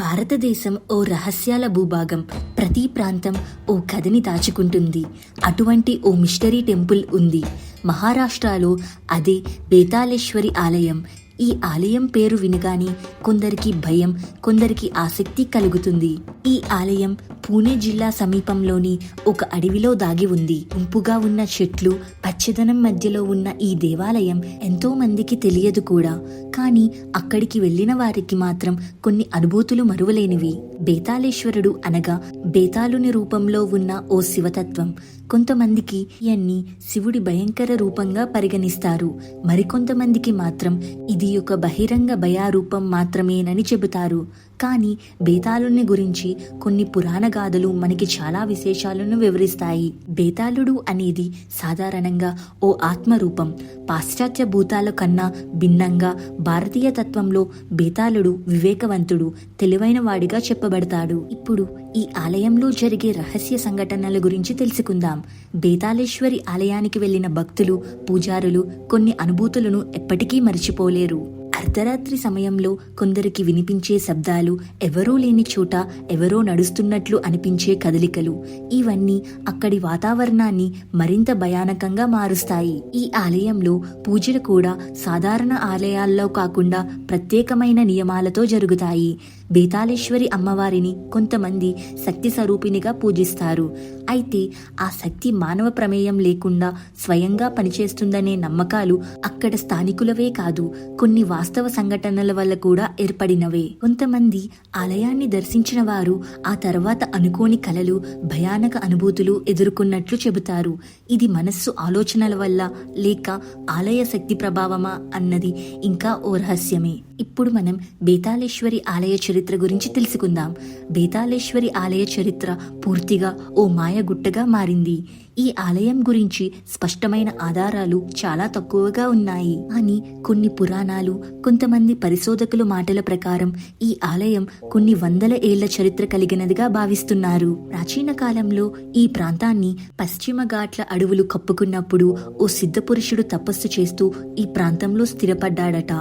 భారతదేశం ఓ రహస్యాల భూభాగం ప్రతి ప్రాంతం ఓ కథని దాచుకుంటుంది. అటువంటి ఓ మిస్టరీ టెంపుల్ ఉంది. మహారాష్ట్రలో అదే బేతాళేశ్వరి ఆలయం ఈ ఆలయం పేరు వినగానే కొందరికి భయం కొందరికి ఆసక్తి కలుగుతుంది. ఈ ఆలయం పూణే జిల్లా సమీపంలోని ఒక అడవిలో దాగి ఉంది. గుంపుగా ఉన్న చెట్లు పచ్చదనం మధ్యలో ఉన్న ఈ దేవాలయం ఎంతో మందికి తెలియదు కూడా. కానీ అక్కడికి వెళ్ళిన వారికి మాత్రం కొన్ని అనుభూతులు మరువలేనివి. బేతాళేశ్వరుడు అనగా బేతాళుని రూపంలో ఉన్న ఓ శివతత్వం. కొంతమందికి ఇవన్నీ శివుడి భయంకర రూపంగా పరిగణిస్తారు. మరికొంతమందికి మాత్రం ఇది ఒక బహిరంగ భయారూపం మాత్రమేనని చెబుతారు. కానీ బేతాళుని గురించి కొన్ని పురాణ గాథలు మనకి చాలా విశేషాలను వివరిస్తాయి. బేతాళుడు అనేది సాధారణంగా ఓ ఆత్మరూపం. పాశ్చాత్య భూతాల కన్నా భిన్నంగా భారతీయ తత్వంలో బేతాళుడు వివేకవంతుడు తెలివైన వాడిగా చెప్పబడతాడు. ఇప్పుడు ఈ ఆలయంలో జరిగే రహస్య సంఘటనల గురించి తెలుసుకుందాం. బేతాళేశ్వరి ఆలయానికి వెళ్ళిన భక్తులు పూజారులు కొన్ని అనుభూతులను ఎప్పటికీ మర్చిపోలేరు. అర్ధరాత్రి సమయంలో కొందరికి వినిపించే శబ్దాలు ఎవరూ లేని చోట ఎవరో నడుస్తున్నట్లు అనిపించే కదలికలు. ఇవన్నీ అక్కడి వాతావరణాన్ని మరింత భయానకంగా మారుస్తాయి. ఈ ఆలయంలో పూజలు కూడా సాధారణ ఆలయాల్లో కాకుండా ప్రత్యేకమైన నియమాలతో జరుగుతాయి. బేతాళేశ్వరి అమ్మవారిని కొంతమంది శక్తి స్వరూపినిగా పూజిస్తారు. అయితే ఆ శక్తి మానవ ప్రమేయం లేకుండా స్వయంగా పనిచేస్తుందనే నమ్మకాలు అక్కడ స్థానికులవే కాదు కొన్ని వాస్తవ సంఘటనల వల్ల కూడా ఏర్పడినవే. కొంతమంది ఆలయాన్ని దర్శించిన వారు ఆ తర్వాత అనుకోని కలలు భయానక అనుభూతులు ఎదుర్కొన్నట్లు చెబుతారు. ఇది మనస్సు ఆలోచనల వల్ల లేక ఆలయ శక్తి ప్రభావమా అన్నది ఇంకా ఓ రహస్యమే. ఇప్పుడు మనం బేతాళేశ్వరి ఆలయ చరిత్ర గురించి తెలుసుకుందాం. బేతాళేశ్వరి ఆలయ చరిత్ర పూర్తిగా ఓ మాయగుట్టగా మారింది. ఈ ఆలయం గురించి స్పష్టమైన ఆధారాలు చాలా తక్కువగా ఉన్నాయి. అని కొన్ని పురాణాలు కొంతమంది పరిశోధకుల మాటల ప్రకారం ఈ ఆలయం కొన్ని వందల ఏళ్ళ చరిత్ర కలిగినదిగా భావిస్తున్నారు. ప్రాచీన కాలంలో ఈ ప్రాంతాన్ని పశ్చిమ ఘాట్ల అడవులు కప్పుకున్నప్పుడు ఓ సిద్ధపురుషుడు తపస్సు చేస్తూ ఈ ప్రాంతంలో స్థిరపడ్డాడట.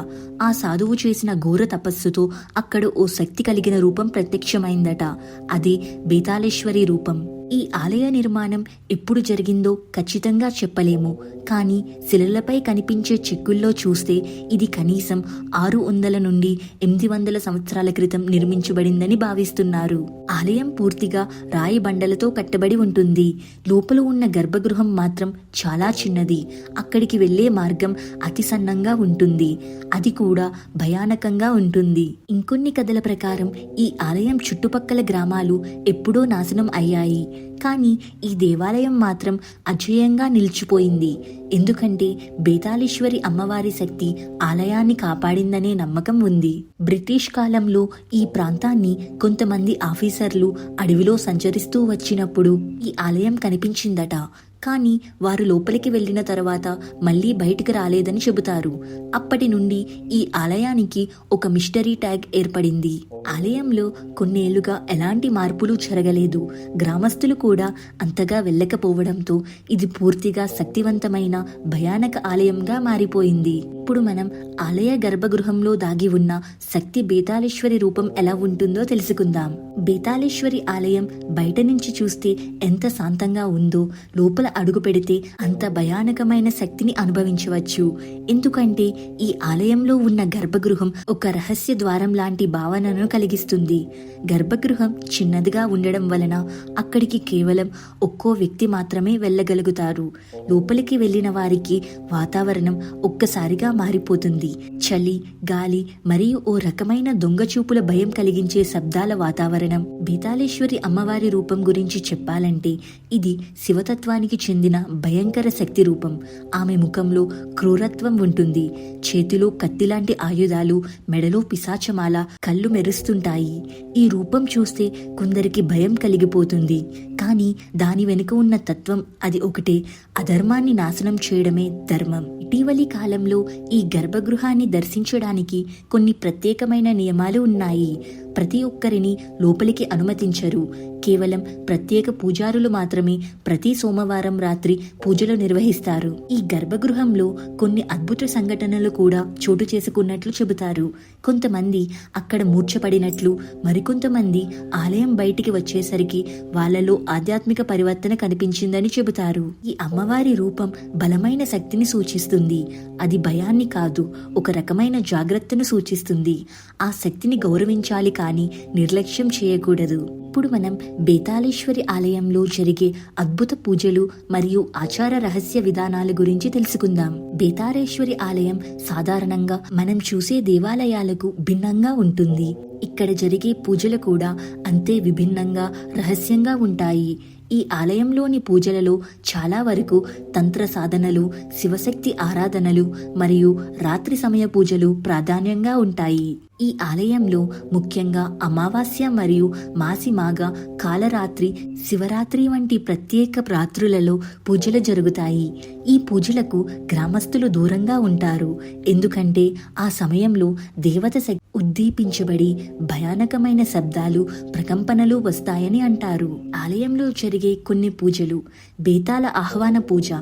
ఆ సాధువు చేసిన ఘోర తపస్సుతో అక్కడ ఓ శక్తి కలిగిన రూపం ప్రత్యక్షమైందట. అదే బేతాళేశ్వరి రూపం. ఈ ఆలయ నిర్మాణం ఎప్పుడు జరిగిందో ఖచ్చితంగా చెప్పలేము. కానీ శిలలపై కనిపించే చెక్కుల్లో చూస్తే ఇది కనీసం ఆరు వందల నుండి ఎనిమిది వందల సంవత్సరాల క్రితం నిర్మించబడిందని భావిస్తున్నారు. ఆలయం పూర్తిగా రాయి బండలతో కట్టబడి ఉంటుంది. లోపల ఉన్న గర్భగృహం మాత్రం చాలా చిన్నది. అక్కడికి వెళ్ళే మార్గం అతి సన్నంగా ఉంటుంది. అది కూడా భయానకంగా ఉంటుంది. ఇంకొన్ని కథల ప్రకారం ఈ ఆలయం చుట్టుపక్కల గ్రామాలు ఎప్పుడో నాశనం అయ్యాయి. కానీ ఈ దేవాలయం మాత్రం అజేయంగా నిలిచిపోయింది. ఎందుకంటే బేతాళేశ్వరి అమ్మవారి శక్తి ఆలయాన్ని కాపాడిందనే నమ్మకం ఉంది. బ్రిటిష్ కాలంలో ఈ ప్రాంతాన్ని కొంతమంది ఆఫీసర్లు అడవిలో సంచరిస్తూ వచ్చినప్పుడు ఈ ఆలయం కనిపించిందట. కానీ వారు లోపలికి వెళ్ళిన తర్వాత మళ్ళీ బయటికి రాలేదని చెబుతారు. అప్పటి నుండి ఈ ఆలయానికి ఒక మిస్టరీ ట్యాగ్ ఏర్పడింది. ఆలయంలో కొన్నేళ్ళుగా ఎలాంటి మార్పులు జరగలేదు. గ్రామస్తులు కూడా అంతగా వెళ్ళకపోవడంతో ఇది పూర్తిగా శక్తివంతమైన భయానక ఆలయంగా మారిపోయింది. ఇప్పుడు మనం ఆలయ గర్భగృహంలో దాగి ఉన్న శక్తి బేతాళేశ్వరి రూపం ఎలా ఉంటుందో తెలుసుకుందాం. బేతాళేశ్వరి ఆలయం బయట నుంచి చూస్తే ఎంత శాంతంగా ఉందో లోపల అడుగు పెడితే అంత భయానకమైన శక్తిని అనుభవించవచ్చు. ఎందుకంటే ఈ ఆలయంలో ఉన్న గర్భగృహం ఒక రహస్య ద్వారం లాంటి భావనను కలిగిస్తుంది. గర్భగృహం చిన్నదిగా ఉండడం వలన అక్కడికి కేవలం ఒక్కో వ్యక్తి మాత్రమే వెళ్ళగలుగుతారు. లోపలికి వెళ్ళిన వారికి వాతావరణం ఒక్కసారిగా మారిపోతుంది. చలి గాలి మరియు ఓ రకమైన దొంగచూపుల భయం కలిగించే శబ్దాల వాతావరణం బీతాళేశ్వరి అమ్మవారి రూపం గురించి చెప్పాలంటే ఇది శివతత్వానికి చెందిన భయంకర శక్తి రూపం. ఆమె ముఖంలో క్రూరత్వం ఉంటుంది. చేతిలో కత్తిలాంటి ఆయుధాలు మెడలో పిశాచమాల కళ్ళు మెరుస్తుంటాయి. ఈ రూపం చూస్తే కొందరికి భయం కలిగిపోతుంది. కానీ దాని వెనుక ఉన్న తత్వం అది ఒకటే. అధర్మాన్ని నాశనం చేయడమే ధర్మం. ఇటీవలి కాలంలో ఈ గర్భగృహాన్ని దర్శించడానికి కొన్ని ప్రత్యేకమైన నియమాలు ఉన్నాయి. ప్రతి ఒక్కరిని లోపలికి అనుమతించరు. కేవలం ప్రత్యేక పూజారులు మాత్రమే ప్రతి సోమవారం రాత్రి పూజలు నిర్వహిస్తారు. ఈ గర్భగృహంలో కొన్ని అద్భుత సంఘటనలు కూడా చోటు చేసుకున్నట్లు చెబుతారు. కొంతమంది అక్కడ మూర్ఛపడినట్లు మరికొంతమంది ఆలయం బయటికి వచ్చేసరికి వాళ్ళలో ఆధ్యాత్మిక పరివర్తన కనిపించిందని చెబుతారు. ఈ అమ్మవారి రూపం బలమైన శక్తిని సూచిస్తుంది. అది భయాన్ని కాదు ఒక రకమైన జాగ్రత్తను సూచిస్తుంది. ఆ శక్తిని గౌరవించాలి కానీ నిర్లక్ష్యం చేయకూడదు. ఇప్పుడు మనం బేతాళేశ్వరి ఆలయంలో జరిగే అద్భుత పూజలు మరియు ఆచార రహస్య విధానాల గురించి తెలుసుకుందాం. బేతాళేశ్వరి ఆలయం సాధారణంగా మనం చూసే దేవాలయాలకు భిన్నంగా ఉంటుంది. ఇక్కడ జరిగే పూజలు కూడా అంతే విభిన్నంగా రహస్యంగా ఉంటాయి. ఈ ఆలయంలోని పూజలలో చాలా వరకు తంత్ర సాధనలు శివశక్తి ఆరాధనలు మరియు రాత్రి సమయ పూజలు ప్రాధాన్యంగా ఉంటాయి. ఈ ఆలయంలో ముఖ్యంగా అమావాస్య మరియు మాసిమాగ కాలరాత్రి శివరాత్రి వంటి ప్రత్యేక రాత్రులలో పూజలు జరుగుతాయి. ఈ పూజలకు గ్రామస్తులు దూరంగా ఉంటారు. ఎందుకంటే ఆ సమయంలో దేవత శక్తి ఉద్దీపించబడి భయానకమైన శబ్దాలు ప్రకంపనలు వస్తాయని అంటారు. ఆలయంలో జరిగే కొన్ని పూజలు బేతాల ఆహ్వాన పూజ.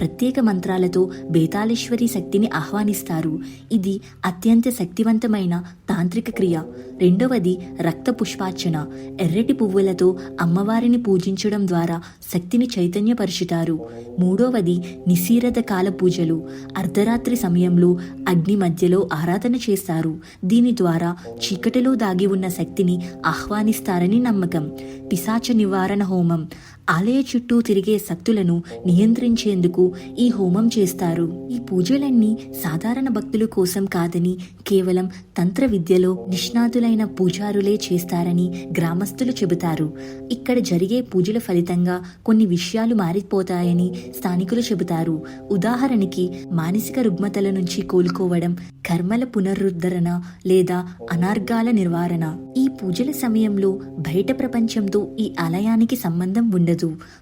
ప్రత్యేక మంత్రాలతో బేతాళేశ్వరి శక్తిని ఆహ్వానిస్తారు. ఇది అత్యంత శక్తివంతమైన తాంత్రిక క్రియ. రెండవది రక్త పుష్పార్చన. ఎర్రటి పువ్వులతో అమ్మవారిని పూజించడం ద్వారా శక్తిని చైతన్యపరుచుతారు. మూడవది నిశీరథ కాల పూజలు. అర్ధరాత్రి సమయంలో అగ్ని మధ్యలో ఆరాధన చేస్తారు. దీని ద్వారా చీకటిలో దాగి ఉన్న శక్తిని ఆహ్వానిస్తారని నమ్మకం. పిశాచ నివారణ హోమం. ఆలయ చుట్టూ తిరిగే శక్తులను నియంత్రించేందుకు ఈ హోమం చేస్తారు. ఈ పూజలన్నీ సాధారణ భక్తుల కోసం కాదని కేవలం తంత్ర విద్యలో నిష్ణాతులైన పూజారులే చేస్తారని గ్రామస్తులు చెబుతారు. ఇక్కడ జరిగే పూజల ఫలితంగా కొన్ని విషయాలు మారిపోతాయని స్థానికులు చెబుతారు. ఉదాహరణకి మానసిక రుగ్మతల నుంచి కోలుకోవడం కర్మల పునరుద్ధరణ లేదా అనార్గాల నివారణ ఈ పూజల సమయంలో బయట ప్రపంచంతో ఈ ఆలయానికి సంబంధం ఉండదు.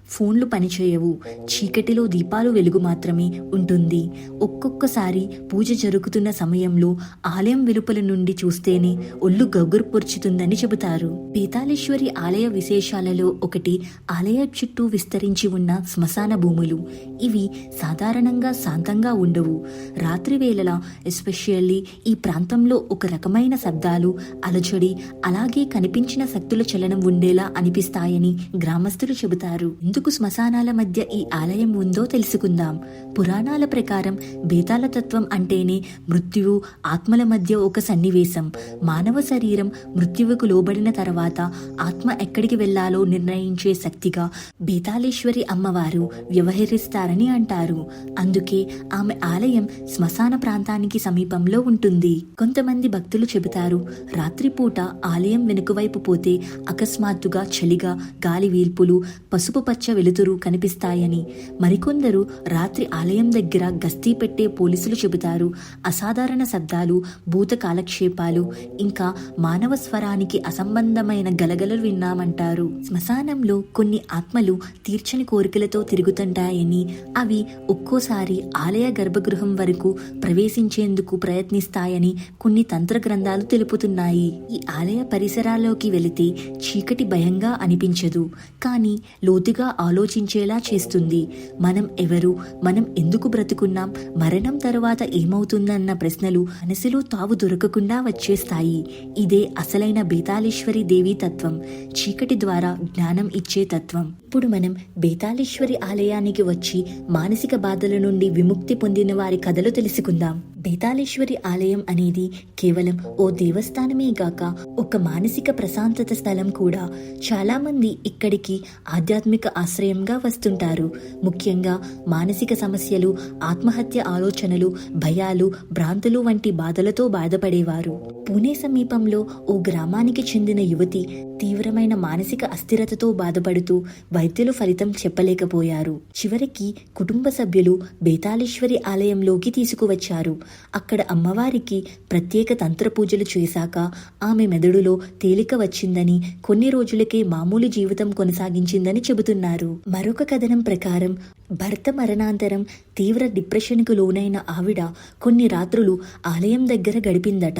ఫోన్లు పనిచేయవు. చీకటిలో దీపాలు వెలుగు మాత్రమే ఉంటుంది. ఒక్కొక్కసారి పూజ జరుగుతున్న సమయంలో ఆలయం వెలుపల నుండి చూస్తేనే ఒళ్ళు గగురు పొర్చుతుందని చెబుతారు. పీతాళేశ్వరి ఆలయ విశేషాలలో ఒకటి ఆలయ చుట్టూ విస్తరించి ఉన్న శ్మశాన భూములు. ఇవి సాధారణంగా శాంతంగా ఉండవు. రాత్రి వేళలా ఎస్పెషల్లీ ఈ ప్రాంతంలో ఒక రకమైన శబ్దాలు అలచడి అలాగే కనిపించిన శక్తుల చలనం ఉండేలా అనిపిస్తాయని గ్రామస్తులు చెబుతారు. ఎందుకు శ్మశానాల మధ్య ఈ ఆలయం ఉందో తెలుసుకుందాం. పురాణాల ప్రకారం బేతాల తత్వం అంటేనే మృత్యువు ఆత్మల మధ్య ఒక సన్నివేశం. మానవ శరీరం మృత్యువుకు లోబడిన తర్వాత ఆత్మ ఎక్కడికి వెళ్ళాలో నిర్ణయించే శక్తిగా బేతాళేశ్వరి అమ్మవారు వ్యవహరిస్తారని అంటారు. అందుకే ఆమె ఆలయం శ్మశాన ప్రాంతానికి సమీపంలో ఉంటుంది. కొంతమంది భక్తులు చెబుతారు రాత్రిపూట ఆలయం వెనుకవైపు పోతే అకస్మాత్తుగా చలిగా గాలి వీల్పులు పసుపు పచ్చ వెలుతురు కనిపిస్తాయని మరికొందరు రాత్రి ఆలయం దగ్గర గస్తీ పెట్టే పోలీసులు చెబుతారు. అసాధారణ శబ్దాలు భూత కాలక్షేపాలు ఇంకా మానవ స్వరానికి అసంబంధమైన గలగలలు విన్నామంటారు. శ్మశానంలో కొన్ని ఆత్మలు తీర్చని కోరికలతో తిరుగుతుంటాయని అవి ఒక్కోసారి ఆలయ గర్భగృహం వరకు ప్రవేశించేందుకు ప్రయత్నిస్తాయని కొన్ని తంత్ర గ్రంథాలు తెలుపుతున్నాయి. ఈ ఆలయ పరిసరాల్లోకి వెళితే చీకటి భయంగా అనిపించదు. కానీ లోతుగా ఆలోచించేలా చేస్తుంది. మనం ఎవరు? మనం ఎందుకు బ్రతుకున్నాం? మరణం తర్వాత ఏమవుతుందన్న ప్రశ్నలు మనసులో తావు దొరకకుండా వచ్చేస్తాయి. ఇదే అసలైన బేతాళేశ్వరి దేవి తత్వం. చీకటి ద్వారా జ్ఞానం ఇచ్చే తత్వం. ఇప్పుడు మనం బేతాళేశ్వరి ఆలయానికి వచ్చి మానసిక బాధల నుండి విముక్తి పొందిన వారి కథలు తెలుసుకుందాం. బేతాళేశ్వరి ఆలయం అనేది కేవలం ఓ దేవస్థానమే గాక ఒక మానసిక ప్రశాంతత స్థలం కూడా. చాలా మంది ఇక్కడికి ఆధ్యాత్మిక ఆశ్రయంగా వస్తుంటారు. ముఖ్యంగా మానసిక సమస్యలు ఆత్మహత్య ఆలోచనలు భయాలు భ్రాంతులు వంటి బాధలతో బాధపడేవారు. పూణే సమీపంలో ఓ గ్రామానికి చెందిన యువతి తీవ్రమైన మానసిక అస్థిరతతో బాధపడుతూ వైద్యులు ఫలితం చెప్పలేకపోయారు. చివరికి కుటుంబ సభ్యులు బేతాళేశ్వరి ఆలయంలోకి తీసుకువచ్చారు. అక్కడ అమ్మవారికి ప్రత్యేక తంత్ర పూజలు చేశాక ఆమె మెదడులో తేలిక వచ్చిందని కొన్ని రోజులకే మామూలు జీవితం కొనసాగించిందని చెబుతున్నారు. మరొక కథనం ప్రకారం భర్త మరణాంతరం తీవ్ర డిప్రెషన్కు లోనైన ఆవిడ కొన్ని రాత్రులు ఆలయం దగ్గర గడిపిందట.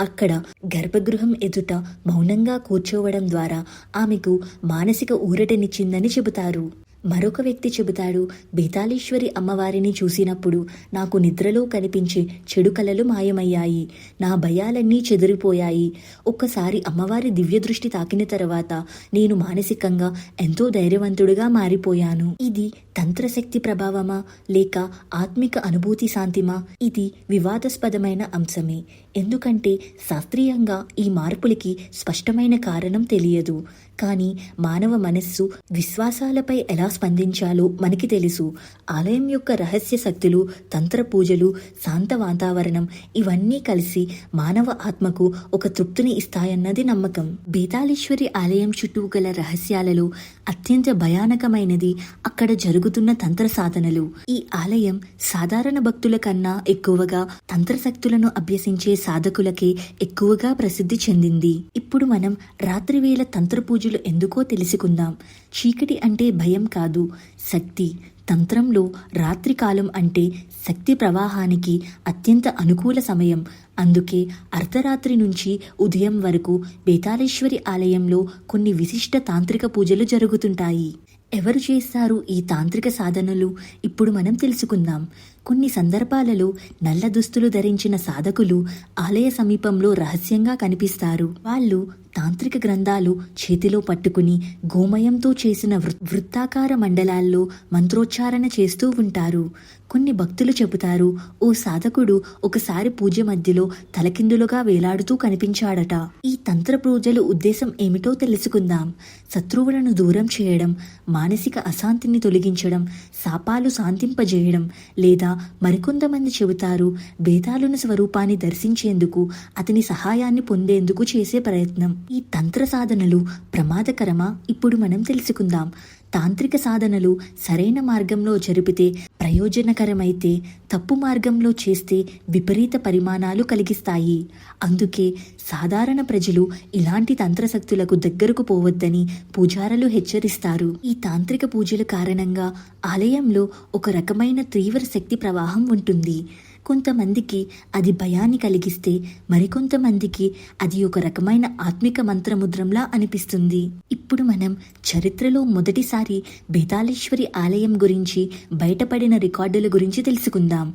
అక్కడ గర్భగృహం ఎదుట మౌనంగా కూర్చోవడం ద్వారా ఆమెకు మానసిక ఊరటనిచ్చిందని చెబుతారు. మరొక వ్యక్తి చెబుతాడు బేతాళేశ్వరి అమ్మవారిని చూసినప్పుడు నాకు నిద్రలో కనిపించే చెడు కలలు మాయమయ్యాయి. నా భయాలన్నీ చెదిరిపోయాయి. ఒక్కసారి అమ్మవారి దివ్య దృష్టి తాకిన తర్వాత నేను మానసికంగా ఎంతో ధైర్యవంతుడిగా మారిపోయాను. ఇది తంత్రశక్తి ప్రభావమా లేక ఆత్మిక అనుభూతి శాంతిమా? ఇది వివాదాస్పదమైన అంశమే. ఎందుకంటే శాస్త్రీయంగా ఈ మార్పులకి స్పష్టమైన కారణం తెలియదు. కానీ మానవ మనస్సు విశ్వాసాలపై ఎలా స్పందించాలో మనకి తెలుసు. ఆలయం యొక్క రహస్య శక్తులు తంత్ర పూజలు శాంత వాతావరణం ఇవన్నీ కలిసి మానవ ఆత్మకు ఒక తృప్తిని ఇస్తాయన్నది నమ్మకం. బేతాళేశ్వరి ఆలయం చుట్టూ గల రహస్యాలలో అత్యంత భయానకమైనది అక్కడ జరుగు జరుగుతున్న తంత్ర సాధనలు. ఈ ఆలయం సాధారణ భక్తుల కన్నా ఎక్కువగా తంత్రశక్తులను అభ్యసించే సాధకులకే ఎక్కువగా ప్రసిద్ధి చెందింది. ఇప్పుడు మనం రాత్రివేళ తంత్ర పూజలు ఎందుకో తెలుసుకుందాం. చీకటి అంటే భయం కాదు. శక్తి తంత్రంలో రాత్రికాలం అంటే శక్తి ప్రవాహానికి అత్యంత అనుకూల సమయం. అందుకే అర్ధరాత్రి నుంచి ఉదయం వరకు బేతాళేశ్వరి ఆలయంలో కొన్ని విశిష్ట తాంత్రిక పూజలు జరుగుతుంటాయి. ఎవరు చేస్తారు ఈ తాంత్రిక సాధనలు? ఇప్పుడు మనం తెలుసుకుందాం. కొన్ని సందర్భాలలో నల్ల దుస్తులు ధరించిన సాధకులు ఆలయ సమీపంలో రహస్యంగా కనిపిస్తారు. వాళ్ళు తాంత్రిక గ్రంథాలు చేతిలో పట్టుకుని గోమయంతో చేసిన వృ- వృత్తాకార మండలాల్లో మంత్రోచ్చారణ చేస్తూ ఉంటారు. కొన్ని భక్తులు చెబుతారు ఓ సాధకుడు ఒకసారి పూజ మధ్యలో తలకిందులుగా వేలాడుతూ కనిపించాడట. ఈ తంత్ర పూజలు ఉద్దేశం ఏమిటో తెలుసుకుందాం. శత్రువులను దూరం చేయడం మానసిక అశాంతిని తొలగించడం శాపాలు శాంతింపజేయడం లేదా మరికొంతమంది చెబుతారు బేతాళుని స్వరూపాన్ని దర్శించేందుకు అతని సహాయాన్ని పొందేందుకు చేసే ప్రయత్నం. ఈ తంత్ర సాధనలు ప్రమాదకరమా? ఇప్పుడు మనం తెలుసుకుందాం. తాంత్రిక సాధనలు సరైన మార్గంలో జరిపితే ప్రయోజనకరమైతే తప్పు మార్గంలో చేస్తే విపరీత పరిమాణాలు కలిగిస్తాయి. అందుకే సాధారణ ప్రజలు ఇలాంటి తంత్రశక్తులకు దగ్గరకు పోవద్దని పూజారులు హెచ్చరిస్తారు. ఈ తాంత్రిక పూజల కారణంగా ఆలయంలో ఒక రకమైన తీవ్ర శక్తి ప్రవాహం ఉంటుంది. కొంతమందికి అది భయాన్ని కలిగిస్తే మరికొంతమందికి అది ఒక రకమైన ఆత్మిక మంత్రముద్రంలా అనిపిస్తుంది. ఇప్పుడు మనం చరిత్రలో మొదటిసారి బేతాళేశ్వరి ఆలయం గురించి బయటపడిన రికార్డుల గురించి తెలుసుకుందాం.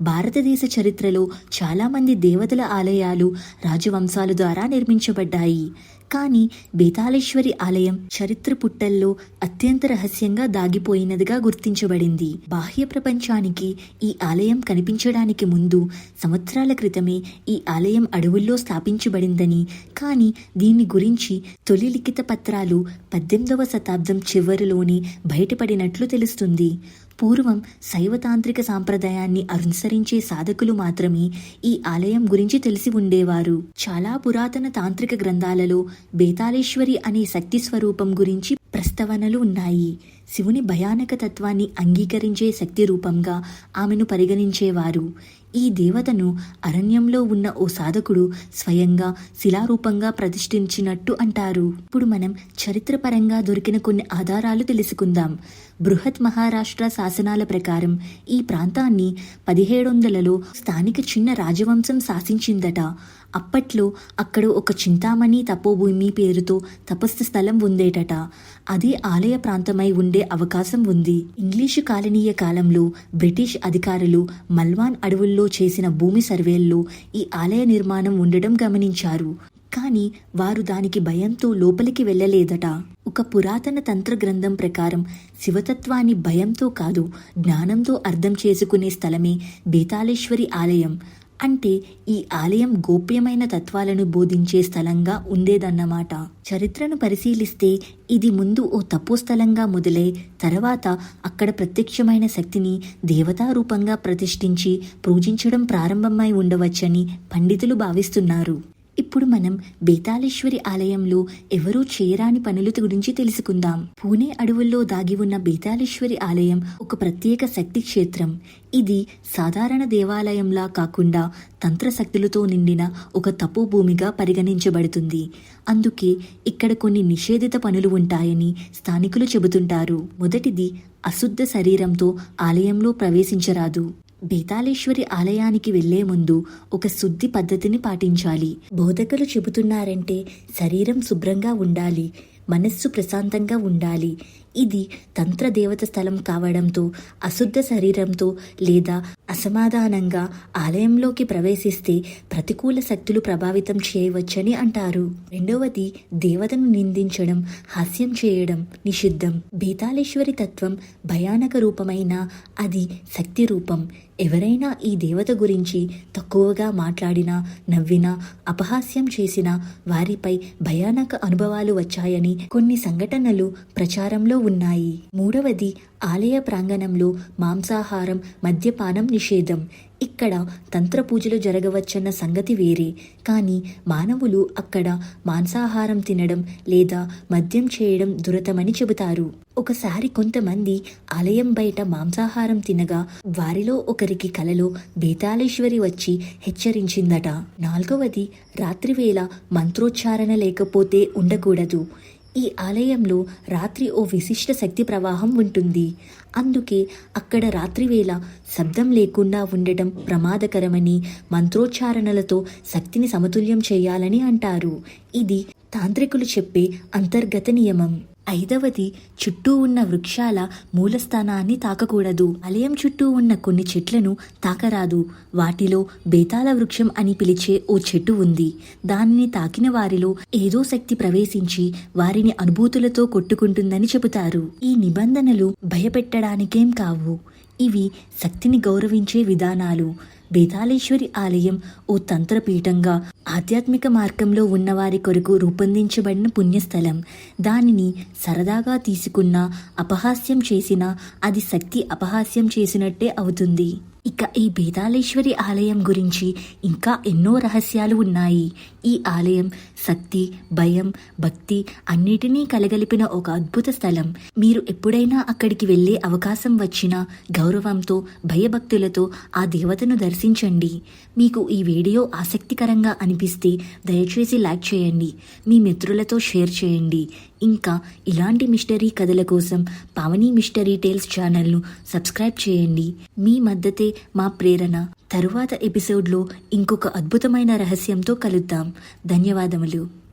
భారతదేశ చరిత్రలో చాలామంది దేవతల ఆలయాలు రాజవంశాల ద్వారా నిర్మించబడ్డాయి. కానీ బేతాళేశ్వరి ఆలయం చరిత్ర పుట్టల్లో అత్యంత రహస్యంగా దాగిపోయినదిగా గుర్తించబడింది. బాహ్య ప్రపంచానికి ఈ ఆలయం కనిపించడానికి ముందు సంవత్సరాల క్రితమే ఈ ఆలయం అడవుల్లో స్థాపించబడిందని కానీ దీని గురించి తొలి లిఖిత పత్రాలు పద్దెనిమిదవ శతాబ్దం చివరిలోనే బయటపడినట్లు తెలుస్తుంది. పూర్వం శైవతాంత్రిక సాంప్రదాయాన్ని అనుసరించే సాధకులు మాత్రమే ఈ ఆలయం గురించి తెలిసి ఉండేవారు. చాలా పురాతన తాంత్రిక గ్రంథాలలో బేతాళేశ్వరి అనే శక్తి స్వరూపం గురించి ప్రస్తవనలు ఉన్నాయి. శివుని భయానక తత్వాన్ని అంగీకరించే శక్తి రూపంగా ఆమెను పరిగణించేవారు. ఈ దేవతను అరణ్యంలో ఉన్న ఓ సాధకుడు స్వయంగా శిలారూపంగా ప్రతిష్ఠించినట్టు అంటారు. ఇప్పుడు మనం చరిత్రపరంగా దొరికిన కొన్ని ఆధారాలు తెలుసుకుందాం. బృహత్ మహారాష్ట్ర శాసనాల ప్రకారం ఈ ప్రాంతాన్ని పదిహేడు వందలలో స్థానిక చిన్న రాజవంశం శాసించిందట. అప్పట్లో అక్కడ ఒక చింతామణి తపోభూమి పేరుతో తపస్సు స్థలం ఉందేటట. అదే ఆలయ ప్రాంతమై ఉండే అవకాశం ఉంది. ఇంగ్లీషు కాలనీయ కాలంలో బ్రిటిష్ అధికారులు మల్వాన్ అడవుల్లో చేసిన భూమి సర్వేల్లో ఈ ఆలయ నిర్మాణం ఉండడం గమనించారు. కానీ వారు దానికి భయంతో లోపలికి వెళ్ళలేదట. ఒక పురాతన తంత్ర గ్రంథం ప్రకారం శివతత్వాన్ని భయంతో కాదు జ్ఞానంతో అర్థం చేసుకునే స్థలమే బేతాళేశ్వరి ఆలయం. అంటే ఈ ఆలయం గోప్యమైన తత్వాలను బోధించే స్థలంగా ఉండేదన్నమాట. చరిత్రను పరిశీలిస్తే ఇది ముందు ఓ తపోస్థలంగా మొదలై తర్వాత అక్కడ ప్రత్యక్షమైన శక్తిని దేవతారూపంగా ప్రతిష్ఠించి పూజించడం ప్రారంభమై ఉండవచ్చని పండితులు భావిస్తున్నారు. ఇప్పుడు మనం బేతాళేశ్వరి ఆలయంలో ఎవరూ చేయరాని పనుల గురించి తెలుసుకుందాం. పూణే అడవుల్లో దాగి ఉన్న బేతాళేశ్వరి ఆలయం ఒక ప్రత్యేక శక్తి క్షేత్రం. ఇది సాధారణ దేవాలయంలా కాకుండా తంత్రశక్తులతో నిండిన ఒక తపోభూమిగా పరిగణించబడుతుంది. అందుకే ఇక్కడ కొన్ని నిషేధిత పనులు ఉంటాయని స్థానికులు చెబుతుంటారు. మొదటిది అశుద్ధ శరీరంతో ఆలయంలో ప్రవేశించరాదు. బీతాళేశ్వరి ఆలయానికి వెళ్ళే ముందు ఒక శుద్ధి పద్ధతిని పాటించాలి. బోధకులు చెబుతున్నారంటే శరీరం శుభ్రంగా ఉండాలి మనస్సు ప్రశాంతంగా ఉండాలి ఇది తంత్ర దేవత స్థలం కావడంతో అశుద్ధ శరీరంతో లేదా అసమాధానంగా ఆలయంలోకి ప్రవేశిస్తే ప్రతికూల శక్తులు ప్రభావితం చేయవచ్చని అంటారు. రెండవది దేవతను నిందించడం హాస్యం చేయడం నిషిద్ధం. బేతాళేశ్వరి తత్వం భయానక రూపమైన అది శక్తి రూపం. ఎవరైనా ఈ దేవత గురించి తక్కువగా మాట్లాడినా నవ్వినా అపహాస్యం చేసినా వారిపై భయానక అనుభవాలు వచ్చాయని కొన్ని సంఘటనలు ప్రచారంలో ఉన్నాయి. మూడవది ఆలయ ప్రాంగణంలో మాంసాహారం మద్యపానం నిషేధం. ఇక్కడ తంత్ర పూజలు జరగవచ్చన్న సంగతి వేరే. కానీ మానవులు అక్కడ మాంసాహారం తినడం లేదా మద్యం చేయడం దురతమని చెబుతారు. ఒకసారి కొంతమంది ఆలయం బయట మాంసాహారం తినగా వారిలో ఒకరికి కలలో బేతాళేశ్వరి వచ్చి హెచ్చరించిందట. నాలుగవది రాత్రివేళ మంత్రోచ్చారణ లేకపోతే ఉండకూడదు. ఈ ఆలయంలో రాత్రి ఓ విశిష్ట శక్తి ప్రవాహం ఉంటుంది. అందుకే అక్కడ రాత్రివేళ శబ్దం లేకుండా ఉండటం ప్రమాదకరమని మంత్రోచ్చారణలతో శక్తిని సమతుల్యం చేయాలని అంటారు. ఇది తాంత్రికులు చెప్పే అంతర్గత నియమం. ఐదవది చుట్టూ ఉన్న వృక్షాల మూలస్థానాన్ని తాకకూడదు. ఆలయం చుట్టూ ఉన్న కొన్ని చెట్లను తాకరాదు. వాటిలో బేతాల వృక్షం అని పిలిచే ఓ చెట్టు ఉంది. దానిని తాకిన వారిలో ఏదో శక్తి ప్రవేశించి వారిని అనుభూతులతో కొట్టుకుంటుందని చెబుతారు. ఈ నిబంధనలు భయపెట్టడానికేం కావు. ఇవి శక్తిని గౌరవించే విధానాలు. బేతాళేశ్వరి ఆలయం ఓ తంత్రపీఠంగా ఆధ్యాత్మిక మార్గంలో ఉన్నవారి కొరకు రూపొందించబడిన పుణ్యస్థలం. దానిని సరదాగా తీసుకున్నా అపహాస్యం చేసినా అది శక్తి అపహాస్యం చేసినట్టే అవుతుంది. ఇక ఈ బేతాళేశ్వరి ఆలయం గురించి ఇంకా ఎన్నో రహస్యాలు ఉన్నాయి. ఈ ఆలయం శక్తి భయం భక్తి అన్నిటినీ కలగలిపిన ఒక అద్భుత స్థలం. మీరు ఎప్పుడైనా అక్కడికి వెళ్ళే అవకాశం వచ్చినా గౌరవంతో భయభక్తులతో ఆ దేవతను దర్శించండి. మీకు ఈ వీడియో ఆసక్తికరంగా అనిపిస్తే దయచేసి లైక్ చేయండి. మీ మిత్రులతో షేర్ చేయండి. ఇంకా ఇలాంటి మిస్టరీ కథల కోసం పావని మిస్టరీ టేల్స్ ఛానల్ను సబ్స్క్రైబ్ చేయండి. మీ మద్దతే మా ప్రేరణ. తరువాత ఎపిసోడ్లో ఇంకొక అద్భుతమైన రహస్యంతో కలుద్దాం. ధన్యవాదములు.